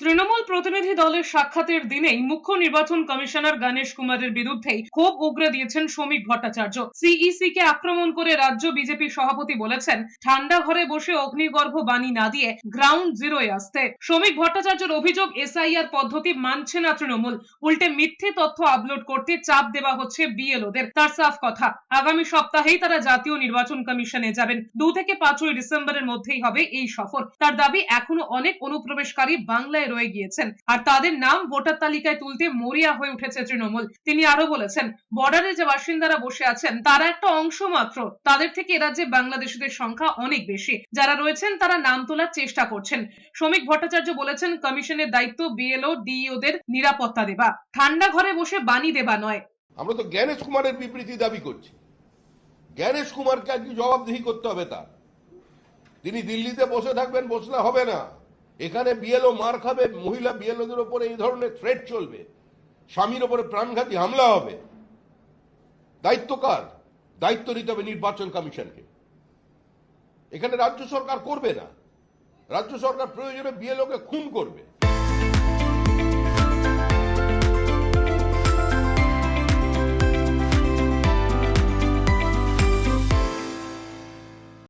তৃণমূল প্রতিনিধি দলের সাক্ষাতের দিনেই মুখ্য নির্বাচন কমিশনার গণেশ কুমারের বিরুদ্ধেই ক্ষোভ উগরে দিয়েছেন শ্রমিক ভট্টাচার্য। সিইসি কে আক্রমণ করে রাজ্য বিজেপি সভাপতি বলেছেন, ঠান্ডা ঘরে বসে অগ্নিগর্ভ বাণী না দিয়ে গ্রাউন্ড জিরোয় আসতে। শ্রমিক ভট্টাচার্যের অভিযোগ, এসআইআর পদ্ধতি মানছে না তৃণমূল। উল্টে মিথ্যে তথ্য আপলোড করতে চাপ দেওয়া হচ্ছে বিএলওদের। তার সাফ কথা, আগামী সপ্তাহেই তারা জাতীয় নির্বাচন কমিশনে যাবেন। দু থেকে পাঁচই ডিসেম্বরের মধ্যেই হবে এই সফর। তার দাবি, এখনও অনেক অনুপ্রবেশকারী বাংলায় রয়ে গিয়েছেন। আর তাদের নাম ভোটার তালিকায় তুলতে মরিয়া হয়ে উঠেছে তৃণমূল। তিনি আরও বলেছেন বর্ডারে যে বাসিন্দারা বসে আছেন, তারা একটা অংশ মাত্র। তাদের থেকে এরাজ্যে বাংলাদেশিদের সংখ্যা অনেক বেশি। যারা রয়েছেন, তারা নাম তোলার চেষ্টা করছেন। শ্রমিক ভট্টাচার্য বলেছেন, কমিশনের দায়িত্ব বিএলও, ডিইওদের নিরাপত্তা দেবা। ঠান্ডা ঘরে বসে বাণী দেবা নয়। আমরা তো জ্ঞানেশ কুমারের বিবৃতি দাবি করছি। জ্ঞানেশ কুমারকে আজকে জবাবদিহি করতে হবে তার। তিনি দিল্লিতে বসে থাকবেন, বসলে হবে না। এখানে বিএলও মার খাবে, মহিলা বিএলওদের ওপরে এই ধরনের থ্রেট চলবে। স্বামীর ওপরে প্রাণঘাতী হামলা হবে। দায়িত্ব কার? দায়িত্ব নিতে হবে নির্বাচন কমিশনকে। এখানে রাজ্য সরকার করবে না। রাজ্য সরকার প্রয়োজনে বিএলওকে খুন করবে।